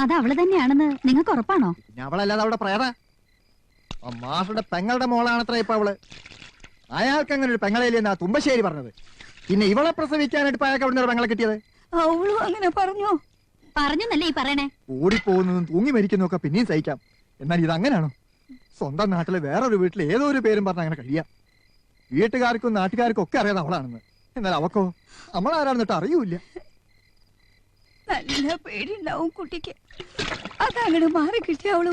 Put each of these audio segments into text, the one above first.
അത് അവൾ തന്നെയാണെന്ന് നിങ്ങൾക്ക് ഉറപ്പാണോ? അവളല്ലാതെ അവിടെ പ്രേത? മാഷുടെ പെങ്ങളുടെ മോളാണത്ര ഇപ്പൊ അവൾ. അയാൾക്ക് അങ്ങനെ ഒരു പെങ്ങളയില്ലെന്നാ തുമ്പശ്ശേരി പറഞ്ഞത്. പിന്നെ ഇവളെ പ്രസവിക്കാനായിട്ട് അയാൾക്ക് അവിടെ ഒരു പെങ്ങളെ കിട്ടിയത്? അവളും അങ്ങനെ പറഞ്ഞു. പറഞ്ഞെന്നല്ലേ ഈ പറയണേ? ഓടിപ്പോകുന്നതും തൂങ്ങി മരിക്കുന്നതും ഒക്കെ പിന്നെയും സഹിക്കാം. എന്നാൽ ഇത് അങ്ങനെയാണോ സ്വന്തം നാട്ടിലെ വേറൊരു വീട്ടിൽ ഏതോ ഒരു പേരും പറഞ്ഞ അങ്ങനെ കഴിയാം. വീട്ടുകാർക്കും നാട്ടുകാർക്കും ഒക്കെ അറിയാതെ അവളാണെന്ന്. എന്നാൽ അവക്കോ? നമ്മളാരാണെന്നിട്ട് അറിയൂല നല്ല പേടിണ്ടാവും കുട്ടിക്ക്. അതങ്ങട് മാറി കിട്ടിയ അവൾ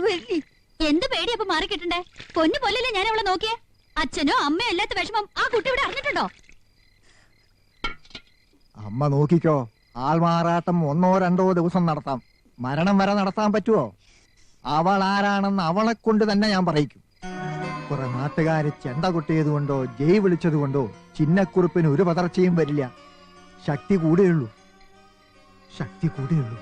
എന്ത് പേടി അപ്പൊ മാറി കിട്ടണ്ടേ? പൊന്നു പോലല്ലേ ഞാൻ അവളെ നോക്കിയേ? അച്ഛനോ അമ്മയോ അല്ലാത്ത വിഷമം ആ കുട്ടി ഇവിടെ അറിഞ്ഞിട്ടുണ്ടോ? അമ്മ നോക്കിക്കോ. ആൾമാറാട്ടം ഒന്നോ രണ്ടോ ദിവസം നടത്താം. മരണം വരെ നടത്താൻ പറ്റുമോ അവൾ ആരാണെന്ന് അവളെ കൊണ്ട് തന്നെ ഞാൻ പറയിക്കും. കുറെ നാട്ടുകാര് ചെണ്ട കൊട്ടിയതുകൊണ്ടോ ജയ് വിളിച്ചത് കൊണ്ടോ ചിന്നക്കുറിപ്പിന് ഒരു പതർച്ചയും വരില്ല. ശക്തി കൂടെയുള്ളൂ ശക്തി കൂടെയുള്ളൂ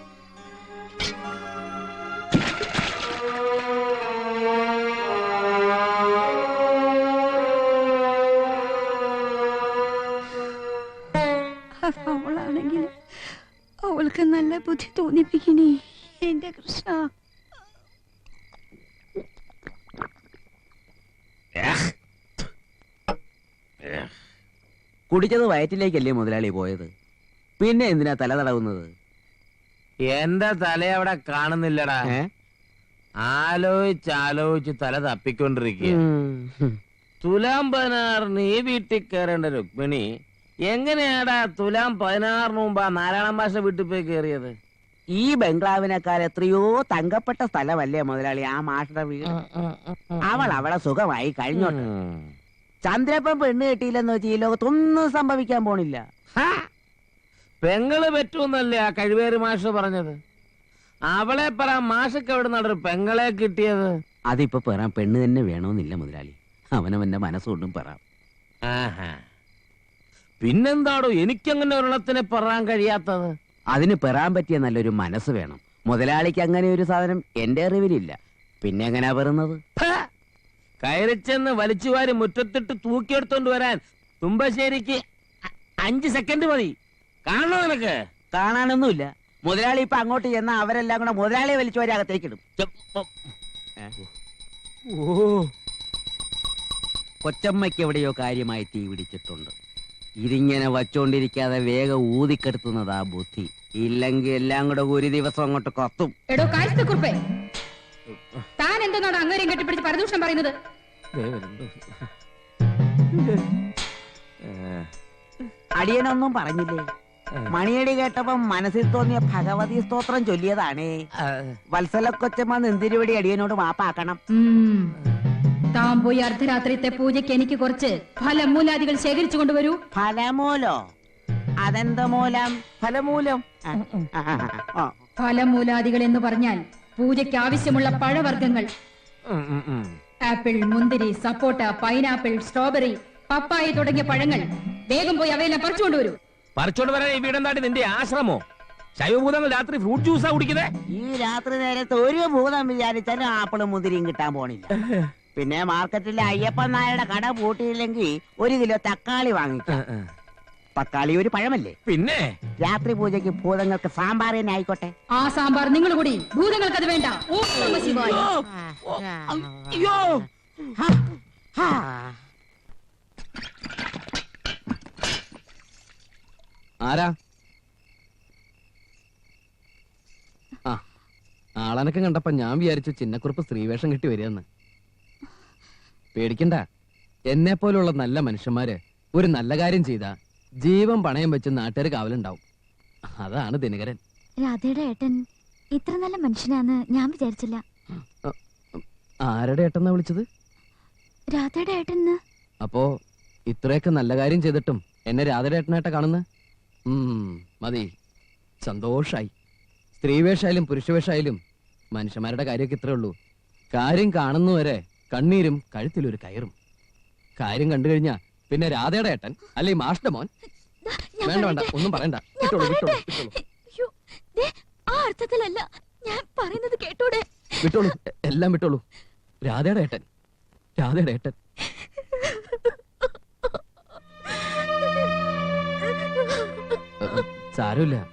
അവളാണെങ്കിൽ അവൾക്ക് നല്ല ബുദ്ധി തോന്നിപ്പിക്കണേ. എന്റെ കൃഷ്ണ. കുടിച്ചത് വയറ്റിലേക്കല്ലേ മുതലാളി പോയത്? പിന്നെ എന്തിനാ തല തടവുന്നത്? എന്റെ തല അവിടെ കാണുന്നില്ലടാ? ആലോചിച്ചാലോചിച്ച് ആലോചിച്ച് ആലോചിച്ച് തല തപ്പിക്കൊണ്ടിരിക്കുക. തുലാം പതിനാറിന് ഈ വീട്ടിൽ കയറേണ്ട രുക്മിണി എങ്ങനെയാടാ തുലാം പതിനാറിന് മുമ്പ് ആ നാരായണ ഭാഷ വീട്ടിൽ പോയി കയറിയത്? ഈ ബംഗ്ലാവിനേക്കാൾ എത്രയോ തങ്കപ്പെട്ട സ്ഥലമല്ലേ മുതലാളി ആ മാഷയുടെ വീട്? അവൾ അവളെ സുഖമായി കഴിഞ്ഞോട്ടെ. ചന്ദ്രപ്പം ചന്ദ്രപ്പൻ പെണ്ണ് കെട്ടിയില്ലെന്ന് വെച്ച് ഈ ലോകത്തൊന്നും സംഭവിക്കാൻ പോണില്ല. ഹാ! പെങ്ങൾ പറ്റൂന്നല്ലേ ആ കഴിവേറി മാഷ് പറഞ്ഞത്? അവളെ പറ മാഷക്ക് എവിടെ നടൊരു പെങ്ങളെ കിട്ടിയത്? അതിപ്പോ പറയാം പെണ്ണ് തന്നെ വേണമെന്നില്ല മുതലാളി. അവനവന്റെ മനസ്സുകൊണ്ടും പറ. ആഹാ. പിന്നെന്താടോ എനിക്കങ്ങനെ ഒരെണ്ണത്തിനെ പറയാൻ കഴിയാത്തത്? അതിന് പെറാൻ പറ്റിയ നല്ലൊരു മനസ്സ് വേണം. മുതലാളിക്ക് അങ്ങനെ ഒരു സാധനം എന്റെ അറിവിലില്ല. പിന്നെ എങ്ങനെയാ പറയുന്നത്! കയറിച്ചെന്ന് വലിച്ചുവാരി മുറ്റത്തിട്ട് തൂക്കിയെടുത്തോണ്ട് വരാൻ തുമ്പശ്ശേരിക്ക് അഞ്ച് സെക്കൻഡ് മതി. കാണണോ നിനക്ക്? കാണാനൊന്നുമില്ല. മുതലാളി ഇപ്പൊ അങ്ങോട്ട് ചെന്നാ അവരെല്ലാം കൂടെ മുതലാളിയെ വലിച്ചു വരെ അകത്തേക്കിടും കൊച്ചമ്മയ്ക്ക് എവിടെയോ കാര്യമായി തീ പിടിച്ചിട്ടുണ്ട്. ഇതിങ്ങനെ വച്ചോണ്ടിരിക്കാതെ വേഗം ഊതിക്കെടുത്തുന്നതാ ബുദ്ധി. ഇല്ലെങ്കിൽ എല്ലാം കൂടെ ഒരു ദിവസം അങ്ങോട്ട് കത്തും. എടോ കാഴ്ചക്കുറിപ്പേ താൻ എന്തെന്നാണ് അങ്ങേരെയും കെട്ടിപ്പിടിച്ച് പരദൂഷണം പറയുന്നത്. അടിയനൊന്നും പറഞ്ഞില്ലേ? മണിയടി കേട്ടപ്പം മനസ്സിൽ തോന്നിയ ഭഗവതി സ്തോത്രം ചൊല്ലിയതാണ്. വത്സല കൊച്ചമ്മ നിന്തിരിവടി അടിയനോട് മാപ്പാക്കണം. ഉം. താൻ പോയി അർദ്ധരാത്രിത്തെ പൂജയ്ക്ക് എനിക്ക് കുറച്ച് ഫലമൂലാദികൾ ശേഖരിച്ചു കൊണ്ടുവരൂ. ഫലമൂലോ? അതെന്തമൂലം ഫലമൂലം. ഫലമൂലാദികൾ എന്ന് പറഞ്ഞാൽ പൂജയ്ക്ക് ആവശ്യമുള്ള പഴവർഗങ്ങൾ. ആപ്പിൾ മുന്തിരി സപ്പോട്ട പൈനാപ്പിൾ സ്ട്രോബെറി പപ്പായ തുടങ്ങിയ പഴങ്ങൾ വേഗം പോയി അവയെല്ലാം പറിച്ചുകൊണ്ടുവരൂ. പറിച്ചോണ്ട് വരാൻ ഈ വീടെന്താണ്ട് നിന്റെ ആശ്രമോ? ശൈവഭൂതങ്ങൾ രാത്രി ഫ്രൂട്ട് ജ്യൂസാ കുടിക്കുന്നേ? ഈ രാത്രി നേരത്ത് ഒരു ഭൂതം വിചാരിച്ചാലും ആപ്പിളും മുതിരിയും കിട്ടാൻ പോണില്ല. പിന്നെ മാർക്കറ്റിലെ അയ്യപ്പൻ നായരുടെ കട പൂട്ടിയില്ലെങ്കിൽ ഒരു കിലോ തക്കാളി വാങ്ങിക്കാം. തക്കാളി ഒരു പഴമല്ലേ? പിന്നെ? രാത്രി പൂജയ്ക്ക് ഭൂതങ്ങൾക്ക് സാമ്പാർ തന്നെ ആയിക്കോട്ടെ. ആ സാമ്പാർ നിങ്ങൾ കൂടി. ഭൂതങ്ങൾക്ക് അത് വേണ്ട. ഓ ഹാ ശിവായ അയ്യോ ഹാ. ആരാ? ആ ആളനക്കം കണ്ടപ്പോ ഞാൻ വിചാരിച്ചു ചിന്നക്കുറിപ്പ് സ്ത്രീവേഷം കിട്ടി വരികയെന്ന്. പേടിക്കണ്ട. എന്നെ പോലുള്ള നല്ല മനുഷ്യന്മാര് ഒരു നല്ല കാര്യം ചെയ്താ ജീവൻ പണയം വെച്ച് നാട്ടുകാർ കാവലുണ്ടാവും. അതാണ് ദിനകരൻ രാധയുടെ ഏട്ടൻ ഇത്ര നല്ല മനുഷ്യനാന്ന് ഞാൻ വിചാരിച്ചില്ല. ആരുടെ ഏട്ടനാ വിളിച്ചത്? രാധയുടെ ഏട്ടൻ അപ്പോ ഇത്രയൊക്കെ നല്ല കാര്യം ചെയ്തിട്ടും എന്നെ രാധയുടെ ഏട്ടനായിട്ടാ കാണുന്നത് മതി. സന്തോഷായി. സ്ത്രീവേഷായാലും പുരുഷവേഷായാലും മനുഷ്യന്മാരുടെ കാര്യമൊക്കെ ഇത്രേ ഉള്ളൂ. കാര്യം കാണുന്നവരെ കണ്ണീരും കഴുത്തിലൊരു കയറും. കാര്യം കണ്ടു കഴിഞ്ഞാ പിന്നെ രാധയുടെ ഏട്ടൻ അല്ലെ മാഷ്ട മോൻ? വേണ്ട വേണ്ട ഒന്നും പറയണ്ട. വിട്ടോളൂ വിട്ടോളൂ വിട്ടോളൂ. അയ്യോ, ദേ, ആ അർത്ഥത്തിലല്ല. ഞാൻ പറയുന്നത് കേട്ടോടെ? വിട്ടോളൂ എല്ലാം വിട്ടോളൂ. രാധയുടെ ഏട്ടൻ രാധയുടെ ഏട്ടൻ. സാരമില്ല.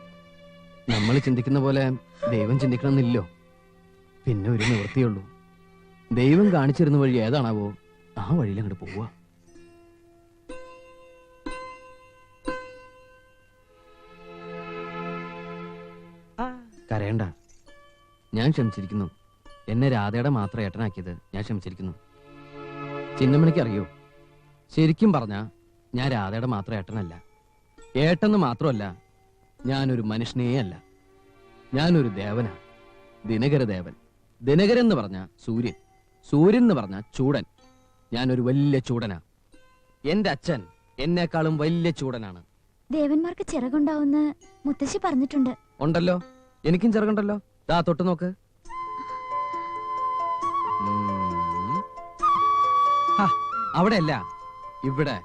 നമ്മൾ ചിന്തിക്കുന്ന പോലെ ദൈവം ചിന്തിക്കണമെന്നില്ലോ പിന്നെ ഒരു നിവൃത്തിയുള്ളൂ. ദൈവം കാണിച്ചിരുന്ന വഴി ഏതാണാവോ ആ വഴിയിൽ അങ്ങോട്ട് പോവുക. കരയണ്ട. ഞാൻ ക്ഷമിച്ചിരിക്കുന്നു. എന്നെ രാധയുടെ മാത്രം ഏട്ടനാക്കിയത് ഞാൻ ക്ഷമിച്ചിരിക്കുന്നു. ചിന്നമണിക്ക് അറിയോ? ശരിക്കും പറഞ്ഞ ഞാൻ രാധയുടെ മാത്രം ഏട്ടനല്ല. ഏട്ടെന്ന് മാത്രമല്ല ഞാനൊരു മനുഷ്യനേ അല്ല ഞാനൊരു ദേവനാ. ദിനകര ദേവൻ. ദിനകരൻ എന്ന് പറഞ്ഞ സൂര്യൻ. സൂര്യൻ എന്ന് പറഞ്ഞ ചൂടൻ. ഞാനൊരു വലിയ ചൂടനാ. എന്റെ അച്ഛൻ എന്നെക്കാളും വലിയ ചൂടനാണ്. ദേവന്മാർക്ക് ചിറകുണ്ടാവുന്ന മുത്തശ്ശി പറഞ്ഞിട്ടുണ്ട്. ഉണ്ടല്ലോ. എനിക്കും ചിറകുണ്ടല്ലോ. ദാ തൊട്ട് നോക്ക്. അവിടെയല്ല. ഇവിടെ.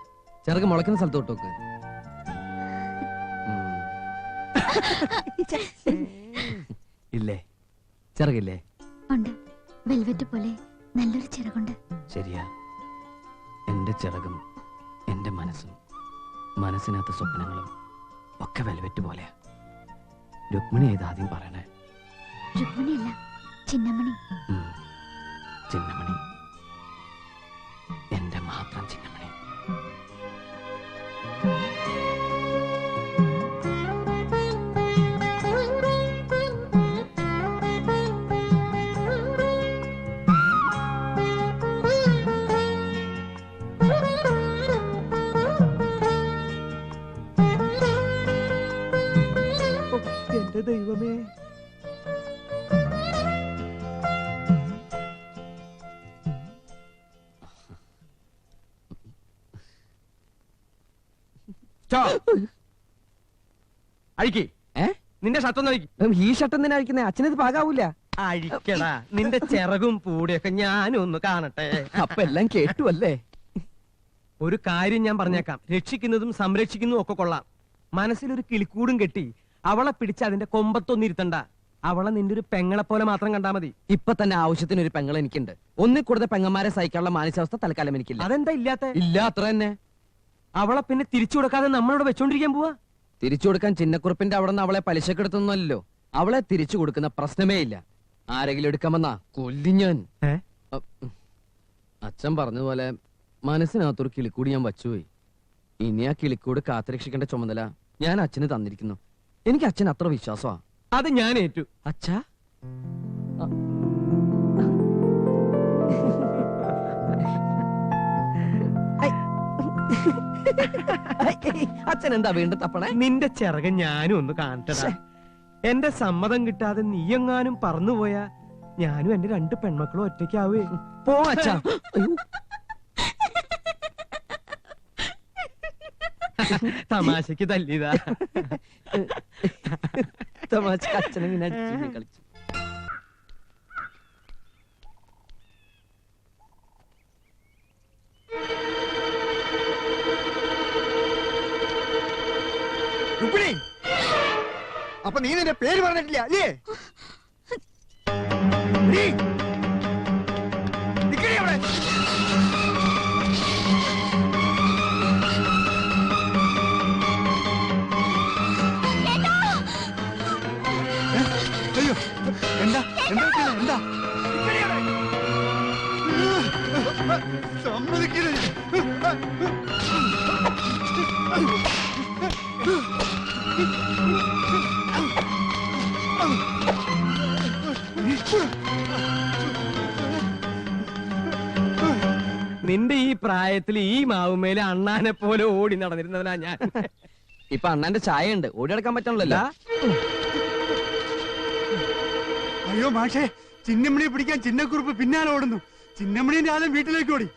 ചിറക് മുളയ്ക്കുന്ന സ്ഥലത്തോട്ട് തൊട്ട് നോക്ക്. ഇല്ലേ? ചിറകില്ലേ? ഉണ്ട്. വെൽവെറ്റ് പോലെ നല്ലൊരു ചിറകുണ്ട്. ശരിയാ. എന്റെ ചിറകും എന്റെ മനസ്സും മനസ്സിനകത്ത് സ്വപ്നങ്ങളും ഒക്കെ വെൽവെറ്റ് പോലെയാ. രുക്മിണി ഏത് ആദ്യം പറയണേ? രുക്മിണിയല്ല ചിന്നമണി. ചിന്നമണി. എന്റെ മാത്രം ചിന്നമണി. ദൈവമേ. അഴിക്ക്? നിന്റെ അഴിക്ക്. ഉം, ഈ ഷട്ടം തന്നെ അഴിക്കുന്നേ? അച്ഛനത് പാകാവൂല. അഴിക്കടാ. നിന്റെ ചിറകും പൂടിയൊക്കെ ഞാനും ഒന്ന് കാണട്ടെ. അപ്പൊ എല്ലാം കേട്ടു അല്ലേ? ഒരു കാര്യം ഞാൻ പറഞ്ഞേക്കാം. രക്ഷിക്കുന്നതും സംരക്ഷിക്കുന്നതും ഒക്കെ കൊള്ളാം. മനസ്സിലൊരു കിളിക്കൂടും കെട്ടി അവളെ പിടിച്ച് അതിന്റെ കൊമ്പത്തൊന്നും ഇരുത്തണ്ട. അവളെ നിന്റെ ഒരു പെങ്ങളെ പോലെ മാത്രം കണ്ടാ മതി. ഇപ്പൊ തന്നെ ആവശ്യത്തിന് ഒരു പെങ്ങൾ എനിക്കുണ്ട്. ഒന്നിൽ കൂടുതൽ പെങ്ങന്മാരെ സഹിക്കാനുള്ള മാനസികാവസ്ഥ തൽക്കാലം എനിക്കില്ല. അതെന്താ ഇല്ലാത്ത? ഇല്ല അത്ര തന്നെ. അവളെ പിന്നെ തിരിച്ചു കൊടുക്കാതെ നമ്മളോട് വെച്ചോണ്ടിരിക്കാൻ പോവാ? തിരിച്ചു കൊടുക്കാൻ ചിന്നക്കുറിപ്പിന്റെ അവിടെ നിന്ന് അവളെ പലിശക്കെടുത്തൊന്നുമല്ലോ അവളെ തിരിച്ചു കൊടുക്കുന്ന പ്രശ്നമേ ഇല്ല. ആരെങ്കിലും എടുക്കാമെന്നാ കൊല്ലി ഞാൻ. അച്ഛൻ പറഞ്ഞതുപോലെ മനസ്സിനകത്തൊരു കിളിക്കൂടി ഞാൻ വച്ചുപോയി. ഇനി ആ കിളിക്കൂട് കാത്തുരക്ഷിക്കേണ്ട ചുമതല ഞാൻ അച്ഛന് തന്നിരിക്കുന്നു. എനിക്ക് അച്ഛൻ അത്ര വിശ്വാസമാ. അത് ഞാൻ ഏറ്റു. അച്ഛാ? അച്ഛൻ എന്താ വീണ്ടും തപ്പണേ? നിന്റെ ചിറകൻ ഞാനും ഒന്ന് കാണട്ടെ എന്റെ സമ്മതം കിട്ടാതെ നീയെങ്ങാനും പറന്നുപോയാ ഞാനും എന്റെ രണ്ട് പെൺമക്കളും ഒറ്റയ്ക്കാവേ. പോ അച്ഛാ. തമാശക്ക് തല്ലിയതാ. തമാശക്ക് അച്ഛനെ പിന്നെ അടിച്ച് കളിച്ചു. രുക്മിണി അപ്പൊ നീ നിന്റെ പേര് പറഞ്ഞിട്ടില്ല അല്ലേ? എന്താ. സമ്മതിക്കരുത് നിന്റെ ഈ പ്രായത്തിൽ ഈ മാവുമേലെ അണ്ണാനെ പോലെ ഓടി നടന്നിരുന്നവനാ ഞാൻ. ഇപ്പൊ അണ്ണാന്റെ ചായ ഉണ്ട് ഓടിയെടുക്കാൻ പറ്റണല്ലോ അയ്യോ മാഷേ ചിന്നമണിയെ പിടിക്കാൻ ചിന്നക്കുറിപ്പ് പിന്നാലെ ഓടുന്നു. ചിന്നമണിന്റെ ആദ്യം വീട്ടിലേക്ക് ഓടി?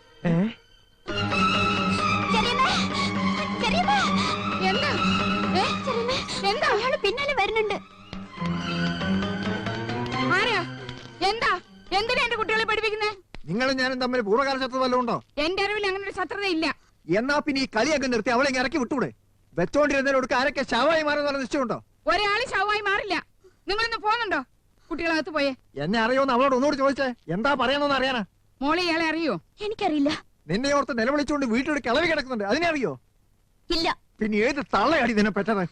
എന്താ? അയാൾ പിന്നാലെ വരുന്നുണ്ട്. ആരാ? എന്താ? എന്തിനാ എന്റെ കുട്ടികളെ പഠിപ്പിക്കുന്നത് നിങ്ങളും ഞാനും തമ്മിൽ പൂർവകാല ശത്രു വല്ലതും ഉണ്ടോ? എന്റെ അറിവിൽ അങ്ങനെ ഒരു ശത്രുത ഇല്ല എന്നാ പിന്നെ ഈ കളി അങ്ങ് നിർത്തി അവളെ ഇറക്കി വിട്ടൂടെ? വെച്ചോണ്ടിരുന്നതിനോട് ആരൊക്കെ ശവമായി മാറുന്ന നിശ്ചയമുണ്ടോ? ഒരാൾ ശവമായി മാറി കുട്ടികളകത്ത് പോയേ. എന്നെ അറിയോന്ന് അവളോട് ഒന്നുകൂടി ചോദിച്ചേ. എന്താ പറയണമെന്ന് അറിയാനാ? മോളി ഇയാളെ അറിയോ? എനിക്കറിയില്ല. നിന്നെ ഓർത്ത് നിലവിളിച്ചുകൊണ്ട് വീട്ടിലൊരു കിളവി കിടക്കുന്നുണ്ട്. അതിനെ അറിയോ? ഇല്ല. പിന്നെ ഏത് തള്ളയാടി നിന്നെ പെറ്റത്?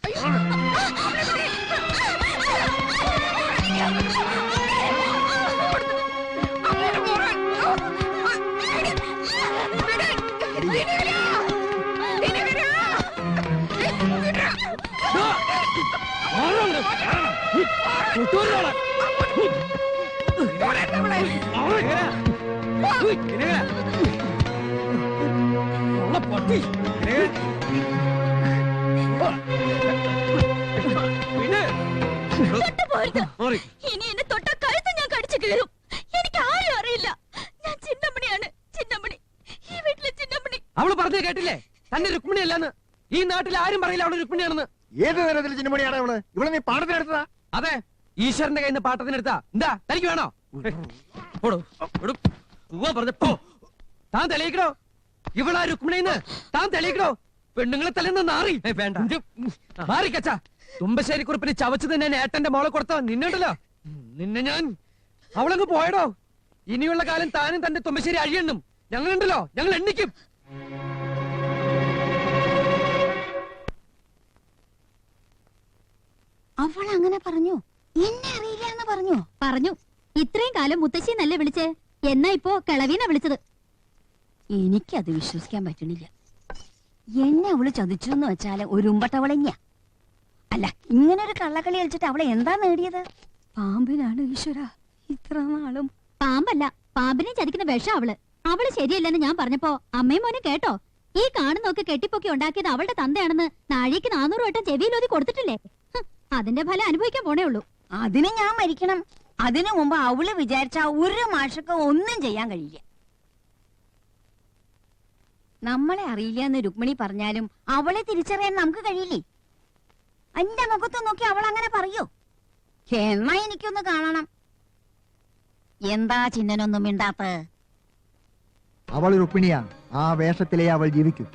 തൊട്ടുപോരുത്. ഇനി എന്നെ തൊട്ട കഴുത്ത് ഞാൻ കടിച്ചു കീറും എനിക്ക് ആരും അറിയില്ല. ഞാൻ ചിന്നമണിയാണ് ചിന്നമണി ഈ വീട്ടിലെ ചിന്നമണി അവൾ പറഞ്ഞു കേട്ടില്ലേ? തന്നെ രുക്മിണി അല്ലെന്ന് ഈ നാട്ടിൽ ആരും പറയില്ല അവൾ രുക്മിണിയാണെന്ന്. ഏത് തരത്തിൽ ചിന്നമണിയാണ് അവൾ? ഇവിടെ നീ പാടത്തിനെടുത്തതാ. അതെ ഈശ്വരന്റെ കയ്യിൽ നിന്ന് പാട്ടത്തിനെടുത്താ. എന്താ തനിക്ക് വേണോ. താൻ തെളിയിക്കണോ? ഇവളാ രുക്മിണിന്ന്? താൻ തെളിയിക്കണോ? പെണ്ണുങ്ങളെ തലേന്ന് നാറി. വേണ്ട. മാറി കച്ച. തുമ്പശ്ശേരി കുറിപ്പിന് ചവച്ച് തന്നെ ഏട്ടന്റെ മോളെ കൊടുത്തോ നിന്നുണ്ടല്ലോ. നിന്നെ ഞാൻ അവളങ്ങ് പോയടോ. ഇനിയുള്ള കാലം താനും തന്റെ തുമ്പശ്ശേരി അഴിയണ്ണും. ഞങ്ങളുണ്ടല്ലോ ഞങ്ങൾ എണ്ണിക്കും. അവൾ അങ്ങനെ പറഞ്ഞു. എന്നെ അറിയില്ല എന്ന് പറഞ്ഞു. പറഞ്ഞു. ഇത്രയും കാലം മുത്തശ്ശി നല്ല വിളിച്ചേ? എന്നാ ഇപ്പോ കിളവീന വിളിച്ചത്? എനിക്കത് വിശ്വസിക്കാൻ പറ്റണില്ല. എന്നെ അവൾ ചതിച്ചു എന്ന് വെച്ചാൽ ഒരു ഉമ്പട്ടവളഞ്ഞ അല്ല ഇങ്ങനെ ഒരു കള്ളക്കളി കളിച്ചിട്ട് അവളെ എന്താ നേടിയത്? പാമ്പിനാണ് ഈശ്വര ഇത്ര നാളും. പാമ്പല്ല പാമ്പിനെ ചതിക്കുന്ന വിഷം അവൾ. അവൾ ശരിയല്ലെന്ന് ഞാൻ പറഞ്ഞപ്പോ അമ്മയും മോനും കേട്ടോ? ഈ കാണുന്നൊക്കെ കെട്ടിപ്പൊക്കി ഉണ്ടാക്കിയത് അവളുടെ തന്തയാണെന്ന് നാഴിക്ക് നാനൂറ് വട്ടം ചെവിയിലൊതി കൊടുത്തിട്ടില്ലേ? അതിന്റെ ഫലം അനുഭവിക്കാൻ പോണേ ഉള്ളൂ. അതിന് ഞാൻ മരിക്കണം. അതിനു മുമ്പ് അവൾ വിചാരിച്ച ഒരു മാഷക്ക് ഒന്നും ചെയ്യാൻ കഴിയില്ല. നമ്മളെ അറിയില്ല എന്ന് രുക്മിണി പറഞ്ഞാലും അവളെ തിരിച്ചറിയാൻ നമുക്ക് കഴിയില്ലേ? എന്റെ മുഖത്ത് നോക്കി അവൾ അങ്ങനെ പറയോ? എന്നാ എനിക്കൊന്ന് കാണണം. എന്താ ചിഹ്നനൊന്നും മിണ്ടാത്ത അവൾ രുക്മിണിയാണ്. ആ വേഷത്തിലേ അവൾ ജീവിക്കും.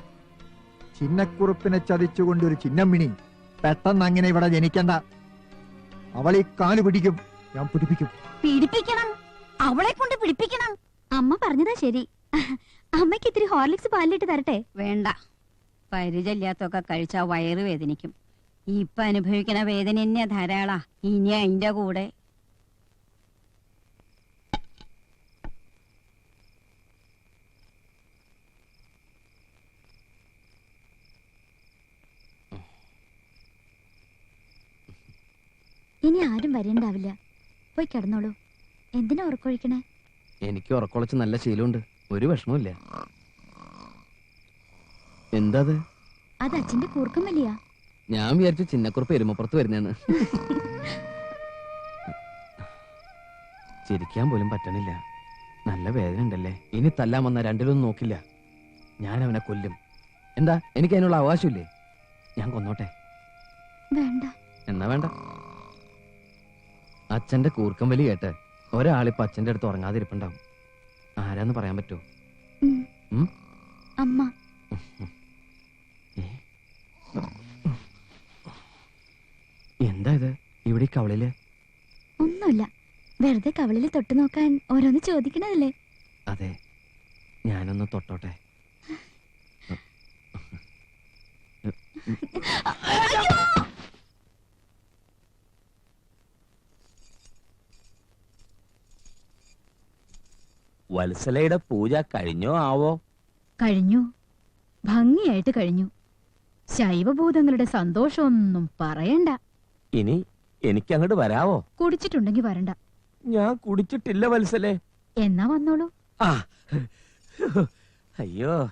ചിഹ്നക്കുറുപ്പിനെ ചതിച്ചുകൊണ്ട് ഒരു ചിന്നമ്മിണി പെട്ടെന്ന് അങ്ങനെ ഇവിടെ ജനിക്കണ്ട. അവളെ കാൽ പിടിക്കും ഞാൻ പിടിപ്പിക്കും. പിടിപ്പിക്കണം? അവളെ കൊണ്ട് പിടിപ്പിക്കണം? അമ്മ പറഞ്ഞതാ ശരി. അമ്മയ്ക്ക് ഇത്തിരി ഹോർലിക്സ് പാലിട്ട് തരട്ടെ? വേണ്ട. പരിചയില്ലാത്തൊക്കെ കഴിച്ചാ വയറ് വേദനിക്കും. ഇപ്പൊ അനുഭവിക്കണ വേദന തന്നെ ധാരാളാ. ഇനി അതിന്റെ കൂടെ. ഇനി ആരും വരേണ്ടാവില്ല. പോയി കിടന്നോളൂ. എന്തിനാ ഉറക്കൊഴിക്കണേ? എനിക്ക് ഉറക്കൊളച്ച് നല്ല ശീലമുണ്ട്. ഒരു വിഷമമില്ല എന്താ അത് അച്ഛന്റെ കൂർക്കം വലിയ ഞാൻ വിചാരിച്ചു ചിന്നക്കുറുപ്പ് എരുമപ്പുറത്ത് വരുന്നേന്ന്. ചിരിക്കാൻ പോലും പറ്റണില്ല. നല്ല വേദന ഉണ്ടല്ലേ? ഇനി തല്ലാൻ വന്ന രണ്ടിലൊന്നും നോക്കില്ല. ഞാൻ അവനെ കൊല്ലും. എന്താ? എനിക്ക് അതിനുള്ള അവകാശമില്ലേ? ഞാൻ കൊന്നോട്ടെ. വേണ്ട. എന്നാ വേണ്ട. അച്ഛന്റെ കൂർക്കം വലി കേട്ട്. ഒരാളിപ്പോ അച്ഛന്റെ അടുത്ത് ഉറങ്ങാതിരിപ്പുണ്ടാവും. ആരാന്ന് പറയാൻ പറ്റുമോ? അമ്മ. എന്താ ഇത്? ഇവിടെ കവളിൽ? ഒന്നുമില്ല. വെറുതെ കവളിൽ തൊട്ട് നോക്കാൻ ഓരോന്ന് ചോദിക്കണതല്ലേ? അതെ. ഞാനൊന്ന് തൊട്ടോട്ടെ. വത്സലയുടെ പൂജ കഴിഞ്ഞോ ആവോ? കഴിഞ്ഞു. ഭംഗിയായിട്ട് കഴിഞ്ഞു. ശൈവഭൂതങ്ങളുടെ സന്തോഷമൊന്നും പറയണ്ട. ഇനി എനിക്ക് അങ്ങോട്ട് വരാവോ? കുടിച്ചിട്ടുണ്ടെങ്കി വരണ്ട. ഞാൻ കുടിച്ചിട്ടില്ല വത്സലേ. എന്നാ വന്നോളൂ. ആ. അയ്യോ.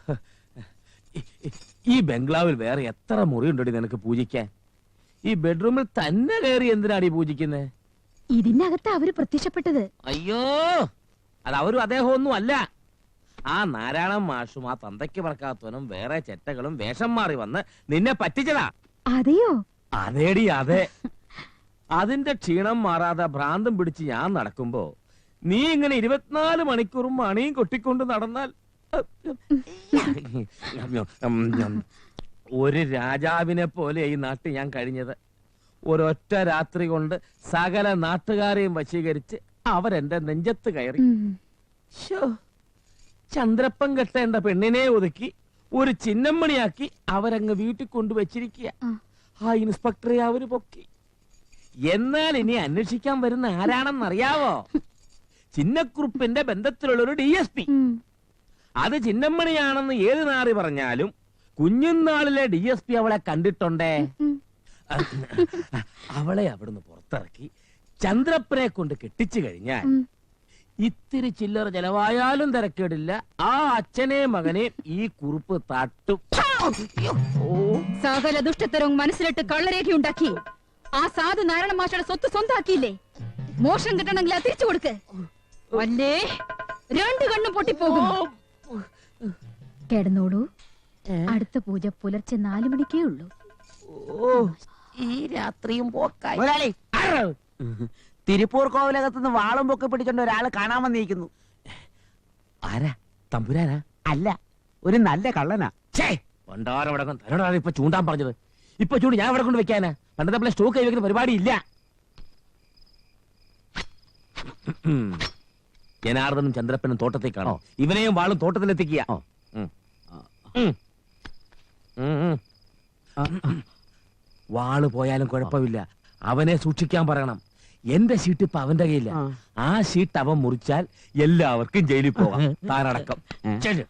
ഈ- ഈ- ഈ ബംഗ്ലാവിൽ വേറെ എത്ര മുറിയുണ്ടോടി നിനക്ക് പൂജിക്കാൻ? ഈ ബെഡ്റൂമിൽ തന്നെ കയറി എന്തിനാടി പൂജിക്കുന്നേ? ഇതിനകത്ത് അവർ പ്രത്യക്ഷപ്പെട്ടത്. അയ്യോ. അത് അവരും അദ്ദേഹം ഒന്നും അല്ല. ആ നാരായണൻ മാഷും ആ തന്തയ്ക്ക് പറക്കാത്തവനും വേറെ ചെറ്റകളും വേഷം മാറി വന്ന് നിന്നെ പറ്റിച്ചതാ. അതെയോ? അതേടി അതെ. അതിന്റെ ക്ഷീണം മാറാതെ ഭ്രാന്തം പിടിച്ച് ഞാൻ നടക്കുമ്പോ നീ ഇങ്ങനെ ഇരുപത്തിനാല് മണിക്കൂറും മണിയും കൊട്ടിക്കൊണ്ട് നടന്നാൽ ഒരു രാജാവിനെ പോലെ ഈ നാട്ടിൽ ഞാൻ കഴിഞ്ഞത്. ഒരൊറ്റ രാത്രി കൊണ്ട് സകല നാട്ടുകാരെയും വശീകരിച്ച് അവരെന്റെ നെഞ്ചത്ത് കയറി. ചന്ദ്രപ്പം ശോ, കെട്ടേണ്ട പെണ്ണിനെ ഒതുക്കി ഒരു ചിന്നമ്മണിയാക്കി അവരങ്ങ് വീട്ടിൽ കൊണ്ടുവച്ചിരിക്കുക. ആ. ആ ഇൻസ്പെക്ടറെ അവർ പൊക്കി. എന്നാൽ ഇനി അന്വേഷിക്കാൻ വരുന്ന ആരാണെന്നറിയാവോ? ചിന്നക്കുറുപ്പിന്റെ ബന്ധത്തിലുള്ള ഒരു ഡി എസ് പി ഉം. അത് ചിന്നമ്മണിയാണെന്ന് ഏത് നാറി പറഞ്ഞാലും കുഞ്ഞുനാളിലെ ഡി എസ് പി അവളെ കണ്ടിട്ടുണ്ടേ? ഉം. അവളെ അവിടുന്ന് പുറത്തിറക്കി ചന്ദ്രപ്പനെ കൊണ്ട് കെട്ടിച്ചു കഴിഞ്ഞാൽ ഇത്തിരി ചില്ലറ ചെലവായാലും തിരക്കേടില്ല. ആ അച്ഛനെ മകനെ ഈ കുറിപ്പ് തട്ടും. സകല ദുഷ്ടത്തരവും മനസ്സിലിട്ട് കള്ളരേഖയുണ്ടാക്കി ആ സാധു നാരായണ മാഷയുടെ സ്വത്ത് സ്വന്താക്കിയില്ലേ? മോഷം കിട്ടണമെങ്കിൽ തിരിച്ചു കൊടുക്ക്. അല്ലേ രണ്ട് കണ്ണും പൊട്ടിപ്പോകും. കിടന്നോളൂ. അടുത്ത പൂജ പുലർച്ചെ നാലു മണിക്കേ ഉള്ളൂ. ഈ രാത്രിയും പോക്കായി. തിരുപ്പൂർ കോവിലകത്തുനിന്ന് വാളും പൊക്കി പിടിച്ചോണ്ട് ഒരാൾ കാണാൻ വന്നിരിക്കുന്നു. ആരാ? തമ്പുരാനാ? അല്ല ഒരു നല്ല കള്ളനാ. ഛേ! ഇപ്പൊ ചൂണ്ടാൻ പറഞ്ഞത്. ഇപ്പൊ ചൂട് ഞാൻ ഇവിടെ കൊണ്ട് വെക്കാനാ. പണ്ടത്തെ പോലെ സ്റ്റോക്ക് കൈ വെക്കുന്ന പരിപാടി ഇല്ല. ജനാർദ്ദനും ചന്ദ്രപ്പനും തോട്ടത്തേക്കാണോ? ഇവനെയും വാളും തോട്ടത്തിലെത്തിക്കുക. വാൾ പോയാലും കുഴപ്പമില്ല. അവനെ സൂക്ഷിക്കാൻ പറയണം. എന്റെ ഷീറ്റ് ഇപ്പൊ അവന്റെ കയ്യില്ല ആ. ഷീറ്റ് അവൻ മുറിച്ചാൽ എല്ലാവർക്കും ജയിലിൽ പോവാം. താനടക്കം ചെല്ല്